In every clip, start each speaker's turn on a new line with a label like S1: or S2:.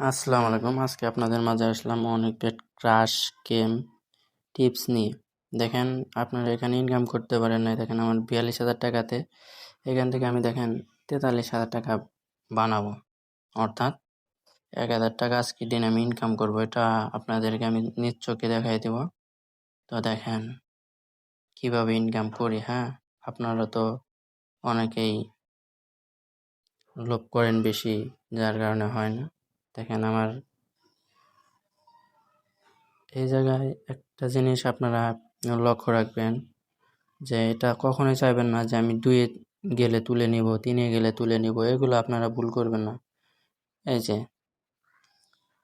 S1: আসসালামু আলাইকুম। আজকে আপনাদের মাঝে আসলাম অনেক পেট ক্রাশ গেম টিপস নিয়ে। দেখেন, আপনারা এখানে ইনকাম করতে পারেন না দেখেন, আমার বিয়াল্লিশ হাজার টাকাতে এখান থেকে আমি দেখেন তেতাল্লিশ হাজার টাকা বানাবো। অর্থাৎ এক হাজার টাকা আজকে দিন আমি ইনকাম করব। এটা আপনাদেরকে আমি নিজ চোখে দেখাই দেব। তো দেখেন, কীভাবে ইনকাম করি হ্যাঁ? আপনারা তো অনেকেই লোভ করেন বেশি, যার কারণে হয় না। দেখেন আমার এই জায়গায় একটা জিনিস আপনারা লক্ষ্য রাখবেন যে এটা কখনোই চাইবেন না যে আমি দুয়ে গেলে তুলে নিব, তিনে গেলে তুলে নিব, এগুলো আপনারা ভুল করবেন না। এই যে,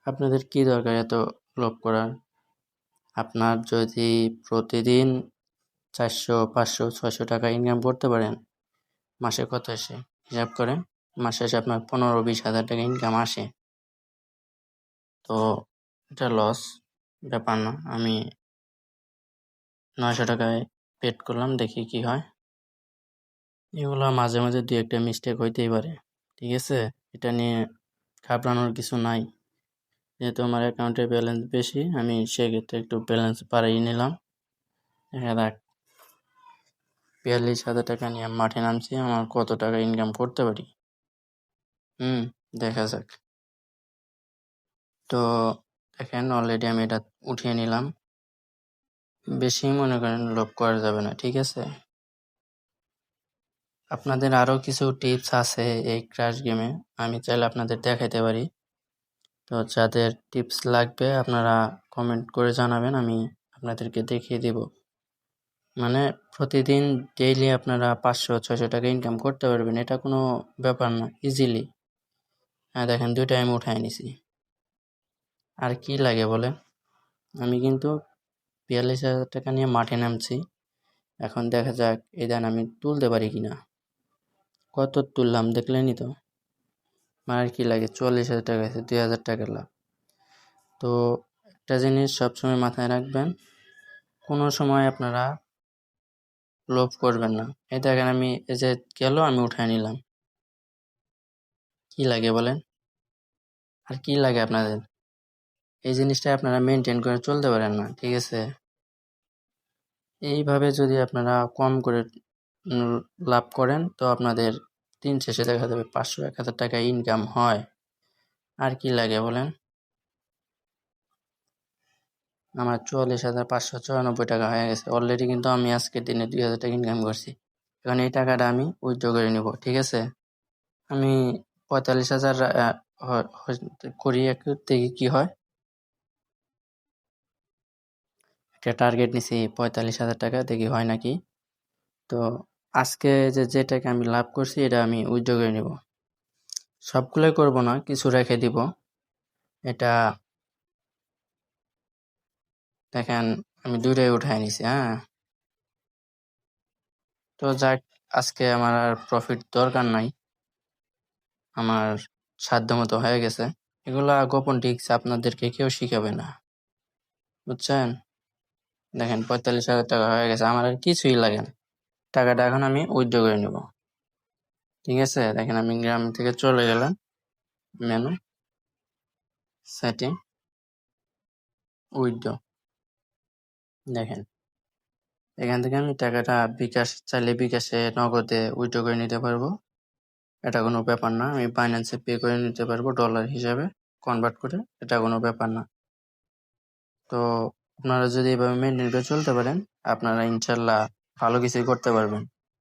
S1: আপনাদের কি দরকার এত লোভ করার? আপনার যদি প্রতিদিন চারশো, পাঁচশো, ছয়শো টাকা ইনকাম করতে পারেন, মাসে কত আসে? হিসাব করেন, মাসে এসে আপনার পনেরো, বিশ হাজার টাকা ইনকাম আসে। তো এটা লস ব্যাপার না। আমি নয়শো টাকায় পেড করলাম, দেখি কি হয়। এগুলো মাঝে মাঝে দু একটা মিস্টেক হইতেই পারে, ঠিক আছে? এটা নিয়ে ঘাবড়ানোর কিছু নাই। যেহেতু আমার অ্যাকাউন্টে ব্যালেন্স বেশি, আমি সেক্ষেত্রে একটু ব্যালেন্স বাড়িয়ে নিলাম। দেখা যাক। বিয়াল্লিশ হাজার টাকা নিয়ে মাঠে নামছি, আমার কত টাকা ইনকাম করতে পারি? হুম, দেখা যাক। তো দেখেন অলরেডি আমি এটা উঠিয়ে নিলাম। বেশি মনে করেন লোভ করা যাবে না, ঠিক আছে? আপনাদের আরও কিছু টিপস আছে এই ক্রাশ গেমে আমি চাইলে আপনাদের দেখাইতে পারি। তো যাদের টিপস লাগবে আপনারা কমেন্ট করে জানাবেন, আমি আপনাদেরকে দেখিয়ে দিব। মানে প্রতিদিন ডেইলি আপনারা পাঁচশো, ছয়শো টাকা ইনকাম করতে পারবেন, এটা কোনো ব্যাপার না ইজিলি হ্যাঁ দেখেন দুইটা আমি উঠাই নিছি। আর কি লাগে বলে? আমি কিন্তু বিয়াল্লিশ হাজার টাকা নিয়ে মাঠে নামছি। এখন দেখা যাক, এই দান আমি তুলতে পারি কি না? কত তুললাম, দেখলেনই তো। আর কি লাগে? চল্লিশ হাজার টাকা আছে, দুই হাজার টাকা লাভ। তো একটা জিনিস সবসময় মাথায় রাখবেন, কোনো সময় আপনারা লোভ করবেন না। এই দেখেন আমি, এই যে গেল, আমি উঠায় নিলাম। কি লাগে বলেন? আর কি লাগে আপনাদের? এই জিনিসটা আপনারা মেনটেন করে চলতে পারেন না, ঠিক আছে? এইভাবে যদি আপনারা কম করে লাভ করেন, তো আপনাদের দিন শেষে দেখা যাবে পাঁচশো, এক হাজার টাকা ইনকাম হয়। আর কি লাগে বলেন? আমার চুয়াল্লিশ হাজার পাঁচশো চুরানব্বই টাকা হয়ে গেছে। অলরেডি কিন্তু আমি আজকের দিনে দুই হাজার টাকা ইনকাম করছি। এখন এই টাকাটা আমি উইথড্র করে নিব, ঠিক আছে? আমি পঁয়তাল্লিশ হাজার করি দেখি কী হয়। একটা টার্গেট নিছি পঁয়তাল্লিশ হাজার টাকা, দেখি হয় নাকি। তো আজকে যে যে টাকা আমি লাভ করছি, এটা আমি উইথড্র করে নিব। সবগুলোই করব না, কিছু রেখে দিব। এটা দেখেন, আমি দুইটাই উঠাই নিছি হ্যাঁ। তো যাক, আজকে আমার আর প্রফিট দরকার নাই। আমার সাধ্য মতো হয়ে গেছে। এগুলা গোপন টিক্স আপনাদেরকে কেউ শিখাবে না। বুঝছেন? দেখেন, পঁয়তাল্লিশ হাজার টাকা হয়ে গেছে। আমার আর কিছুই লাগে না। টাকাটা এখন আমি উইথড্র করে নেব। ঠিক আছে? দেখেন, আমি গ্রাম থেকে চলে গেলাম। Menu setting withdraw. দেখেন, এখান থেকে আমি টাকাটা বিকাশ, চাইলে বিকাশে, নগদে উইথড্র করে নিতে পারব। এটা কোনো ব্যাপার না। আমি ফাইন্যান্সে পে করে নিতে পারব ডলার হিসাবে। কনভার্ট করে এটা কোনো ব্যাপার না। তো আপনারা যদি এভাবে মেনটেন করে চলতে পারেন আপনারা ইনশাল্লাহ ভালো কিছুই করতে পারবেন।